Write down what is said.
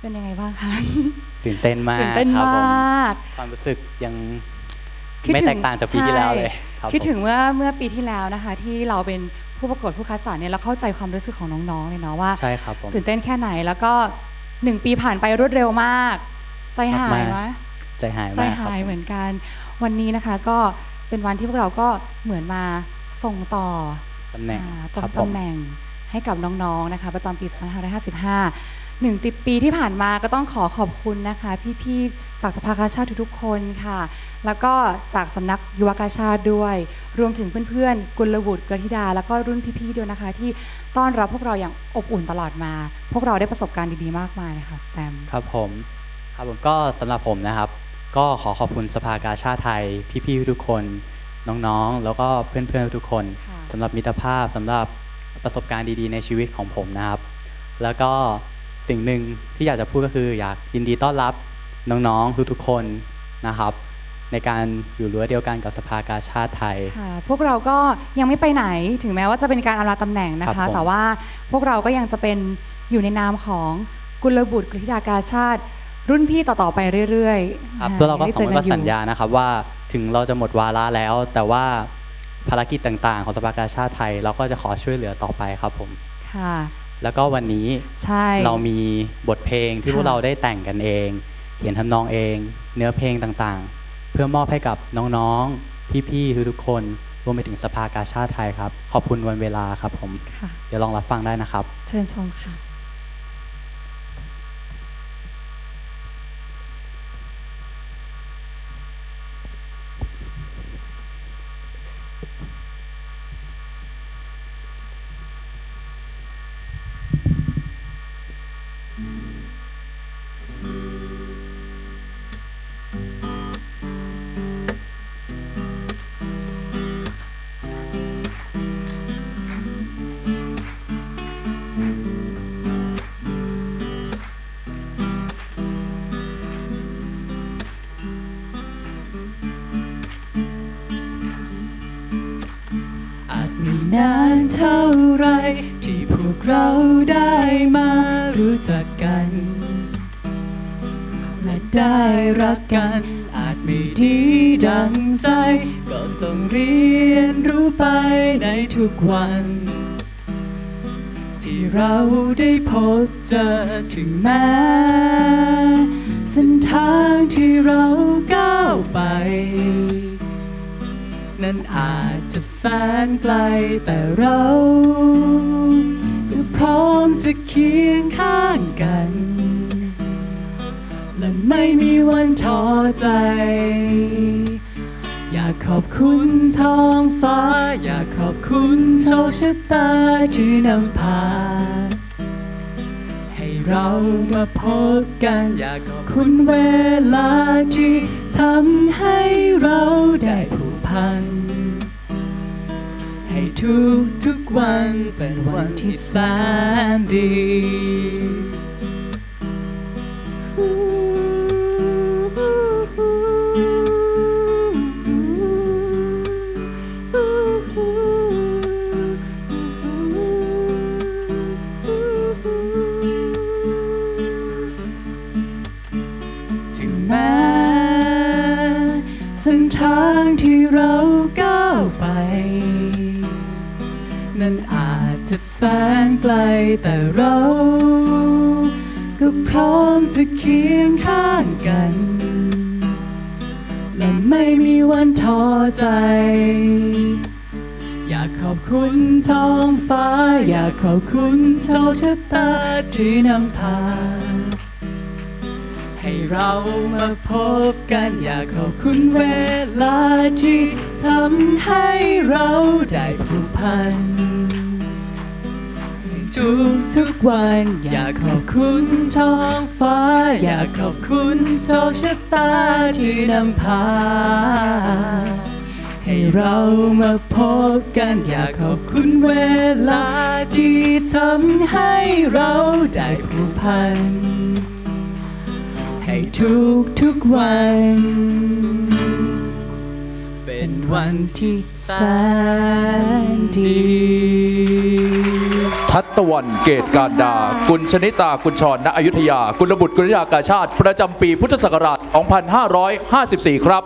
เป็นยังไงบ้างคะตื่นเต้นมากตื่นเต้นครับมผมากความรู้สึกยังคิดไม่ถึงแตกต่างจากปีที่แล้วเลยใช่รับคิดถึงผมเมื่อเมื่อปีที่แล้วนะคะ ที่เราเป็นผู้ประกวดผู้คัดสรรเนี่ยเราเข้าใจความรู้สึกของน้องๆเลยเนาะว่าใช่ครับผมตื่นเต้นแค่ไหนแล้วก็หนึ่งปีผ่านไปรวดเร็วมาก ใจหายมากไหมใจหายใจมากครับหายเหมือนกัน วันนี้นะคะก็เป็นวันที่พวกเราก็เหมือนมาส่งต่อตำแหน่งอ่าตครรังบผมตำแหน่งให้กับน้องๆนะคะ ประจำปี 2555 หนึ่งปีที่ผ่านมาก็ต้องขอขอบคุณนะคะ พี่ๆจากสภากาชาติทุกๆคนค่ะ แล้วก็จากสำนักยุวกาชาติด้วย รวมถึงเพื่อนๆ กุลบุตรกระธิดา แล้วก็รุ่นพี่ๆด้วยนะคะ ที่ต้อนรับพวกเราอย่างอบอุ่นตลอดมา พวกเราได้ประสบการณ์ดีๆมากมายเลยค่ะสแตมครับผมครับผมก็สำหรับผมนะครับ ก็ขอขอบคุณสภากาชาติไทย พี่ๆทุกคนน้องๆ แล้วก็เพื่อนๆทุกคนค่ะสำหรับมิตรภาพสำหรับประสบการณ์ดีๆ ในชีวิตของผมนะครับ แล้วก็ สิ่งหนึ่งที่อยากจะพูดก็คืออยากยินดีต้อนรับน้องๆทุกๆคนนะครับ ในการอยู่รั้วเดียวกันกับสภากาชาติไทย ค่ะพวกเราก็ยังไม่ไปไหนถึงแม้ว่าจะเป็นการอำลาตำแหน่งนะครัคะ บผม แต่ว่าพวกเราก็ยังจะเป็นอยู่ในนามของกุลบุตรกฤษฎากาชาติ รุ่นพี่ต่อๆไปเรื่อยๆครับอ่แล้วเราก็ได้สองคนก็อยู่สัญญานะครับว่าถึงเราจะหมดวาระแล้ว แต่ว่าภารกิจต่างๆ ของสภากาชาติไทย เราก็จะขอช่วยเหลือต่อไปครับผม ค่ะ แล้วก็วันนี้ใช่เรามีบทเพลงที่ค่ะพวกเราได้แต่งกันเอง เขียนทำนองเอง เนื้อเพลงต่างๆ เพื่อมอบให้กับน้องๆ พี่ๆทุกๆคนรวมไปถึงสภากาชาติไทยครับ ขอบคุณวันเวลาครับผมค่ะเดี๋ยวลองรับฟังได้นะครับ เชิญชมค่ะ กเราได้มารู้จักกัน และได้รักกัน อาจไม่ดีดังใจ ก็ต้องเรียนรู้ไปในทุกวัน ที่เราได้พบเจอถึงแม้เส้นทางที่เราก้าวไปนั้นอาจจะแสนไกลแต่เรา พร้อมจะเคียงข้างกัน และไม่มีวันท้อใจ อยากขอบคุณท้องฟ้า อยากขอบคุณโชคชะตาที่นำพา ให้เรามาพบกัน อยากขอบคุณเวลาที่ทำให้เราได้ผูกพัน ทุกทุกๆวันเป็นวันที่แสนดีถึงแม้เส้นทางที่เราก้าวไป นั้นอาจจะแสนไกลแต่เรา ก็พร้อมจะเคียงข้างกัน และไม่มีวันท้อใจ อยากขอบคุณท้องฟ้า อยากขอบคุณโชคชะตาที่นำพาให้เรามาพบกันอยากขอบคุณเวลาที่ ทำให้เราได้ผูกพันทุกทุกวันอยากขอบคุณท้องฟ้า อยากขอบคุณโชคชะตาที่นำพา ให้เรามาพบกันอยากขอบคุณเวลาที่ทำให้เราได้ผูกพัน ให้ทุกทุกวัน เป็นวันที่แสนดี ทัตวันเกตการดา กุลชนิตากุลชรณอยุธยา กุลบุตรกุลยากาชาติ ประจำปีพุทธศักราช 2554 ครับ